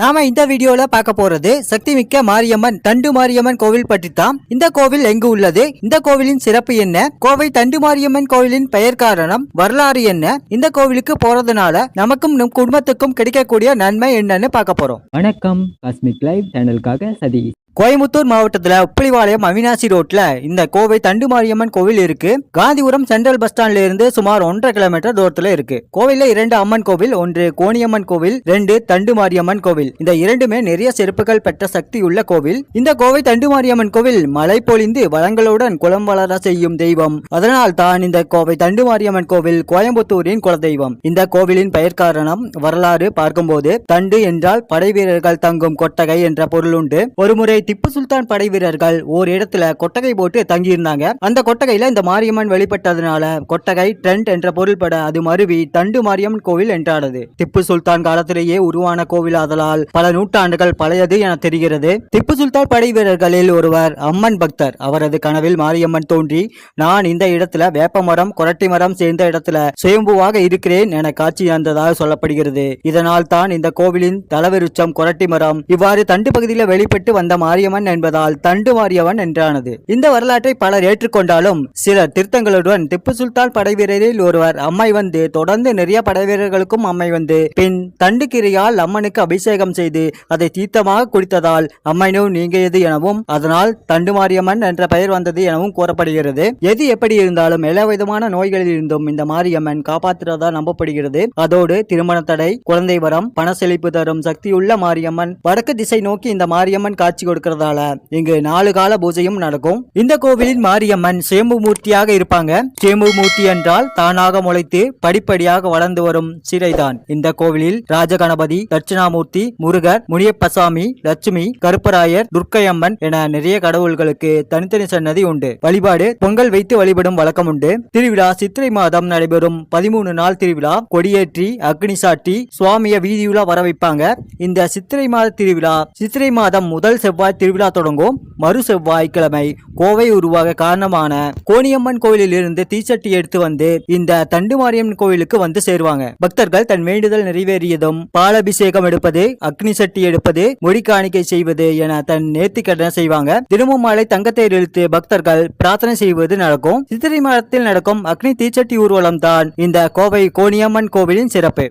நாம இந்த வீடியோல பார்க்க போறது சக்தி மிக்க மாரியம்மன் தண்டு மாரியம்மன் கோவில் பற்றி தான். இந்த கோவில் எங்கு உள்ளது? இந்த கோவிலின் சிறப்பு என்ன? கோவை தண்டு மாரியம்மன் கோவிலின் பெயர் காரணம் வரலாறு என்ன? இந்த கோவிலுக்கு போறதுனால நமக்கும் நம் குடும்பத்துக்கும் கிடைக்கக்கூடிய நன்மை என்னன்னு பார்க்க போறோம். வணக்கம் காஸ்மிக் லைவ் சேனலுக்காக சதீஷ். கோயம்புத்தூர் மாவட்டத்தில் உப்பிலிவாளையம் அவினாசி ரோட்ல இந்த கோவை தண்டு மாரியம்மன் கோவில் இருக்கு. காந்திபுரம் சென்ட்ரல் பஸ் ஸ்டாண்ட்ல இருந்து சுமார் ஒன்றரை கிலோமீட்டர் தூரத்துல இருக்கு. கோவில்ல இரண்டு அம்மன் கோவில் ஒன்று கோணியம்மன் கோவில் ரெண்டு தண்டு மாரியம்மன் கோவில். இந்த இரண்டுமே நிறைய செருப்புகள் பெற்ற சக்தி உள்ள கோவில். இந்த கோவை தண்டு மாரியம்மன் கோவில் மழை பொழிந்து வளங்களுடன் குளம் வளர செய்யும் தெய்வம். அதனால் தான் இந்த கோவை தண்டு மாரியம்மன் கோவில் கோயம்புத்தூரின் குலதெய்வம். இந்த கோவிலின் பெயர் காரணம் வரலாறு பார்க்கும்போது தண்டு என்றால் படை வீரர்கள் தங்கும் கொட்டகை என்ற பொருள் உண்டு. ஒருமுறை திப்பு சுல்தான் படை வீரர்கள் ஓர் இடத்துல கொட்டகை போட்டு தங்கியிருந்தாங்க. அந்த கொட்டகையில இந்த மாரியம்மன் வெளிப்பட்டதுனால கொட்டகை ட்ரெண்ட் என்ற பொருள்பட அது மருவி தண்டு மாரியம்மன் கோவில் என்றானது. திப்பு சுல்தான் காலத்திலேயே உருவான கோவில் ஆதலால் பல நூற்றாண்டுகள் பழையது என தெரிகிறது. திப்பு சுல்தான் படை வீரர்களில் ஒருவர் அம்மன் பக்தர். அவரது கனவில் மாரியம்மன் தோன்றி நான் இந்த இடத்துல வேப்ப மரம் கொரட்டி மரம் சேர்ந்த இடத்துல சுயம்புவாக இருக்கிறேன் என காட்சி தந்ததாக சொல்லப்படுகிறது. இதனால் தான் இந்த கோவிலின் தலவிருச்சம் கொரட்டி மரம் இவ்வாறு தண்டு பகுதியில் வெளிப்பட்டு வந்த மாரியம்மன் என்பதால் தண்டு மாரியம்மன் என்றானது. இந்த வரலாற்றை பலர் ஏற்றுக்கொண்டாலும் சிலர் திருத்தங்களுடன் திப்பு சுல்தான் படைவீரரில் ஒருவர் அம்மை வந்து தொடர்ந்து நிறைய படைவீரர்களுக்கும் அம்மை வந்து பின் தண்டு கிரியால் அம்மனுக்கு அபிஷேகம் செய்து அதை தீர்த்தமாக குடித்ததால் அம்மனும் நீங்கியது எனவும் அதனால் தண்டு மாரியம்மன் என்ற பெயர் வந்தது எனவும் கூறப்படுகிறது. எது எப்படி இருந்தாலும் எல்லா விதமான நோய்களில் இருந்தும் இந்த மாரியம்மன் காப்பாற்றுறதா நம்பப்படுகிறது. அதோடு திருமண தடை குழந்தை வரம் பண செழிப்பு தரும் சக்தியுள்ள மாரியம்மன் வடக்கு திசை நோக்கி இந்த மாரியம்மன் காட்சி கொடுக்க இருக்கிறதால இங்கு நாலு கால பூஜையும் நடக்கும். இந்த கோவிலின் மாரியம்மன் சேம்பு மூர்த்தியாக இருப்பாங்க. சேம்பு மூர்த்தி என்றால் தானாக முளைத்து படிப்படியாக வளர்ந்து வரும் சிறைதான் இந்த கோவிலில் ராஜகணபதி தட்சிணாமூர்த்தி முருகர் முனியப்பசாமி லட்சுமி கருப்பராயர் துர்க்கையம்மன் என நிறைய கடவுள்களுக்கு தனித்தனி சன்னதி உண்டு. வழிபாடு பொங்கல் வைத்து வழிபடும் வழக்கம் உண்டு திருவிழா சித்திரை மாதம் நடைபெறும் பதிமூணு நாள் திருவிழா. கொடியேற்றி அக்னி சாட்டி சுவாமிய வீதியுலா வர வைப்பாங்க இந்த சித்திரை மாத திருவிழா சித்திரை மாதம் முதல் செவ்வாய் திருவிழா தொடங்கும் மறு செவ்வாய்க்கிழமை கோவை உருவாக காரணமான கோணியம்மன் கோயிலில் இருந்து தீச்சட்டி எடுத்து வந்து இந்த தண்டுமாரியம்மன் கோயிலுக்கு வந்து சேருவாங்க. பக்தர்கள் தன் வேண்டுதல் நிறைவேறியதும் பாலபிஷேகம் எடுப்பது அக்னி சட்டி எடுப்பது முடி காணிக்கை செய்வது என தன் நேர்த்திக்கடனை செய்வாங்க. தினமும் மாலை தங்கத்தேர் இழுத்து பக்தர்கள் பிரார்த்தனை செய்வது நடக்கும். சித்திரை மாதத்தில் நடக்கும் அக்னி தீச்சட்டி ஊர்வலம் தான் இந்த கோவை கோணியம்மன் கோவிலின் சிறப்பு.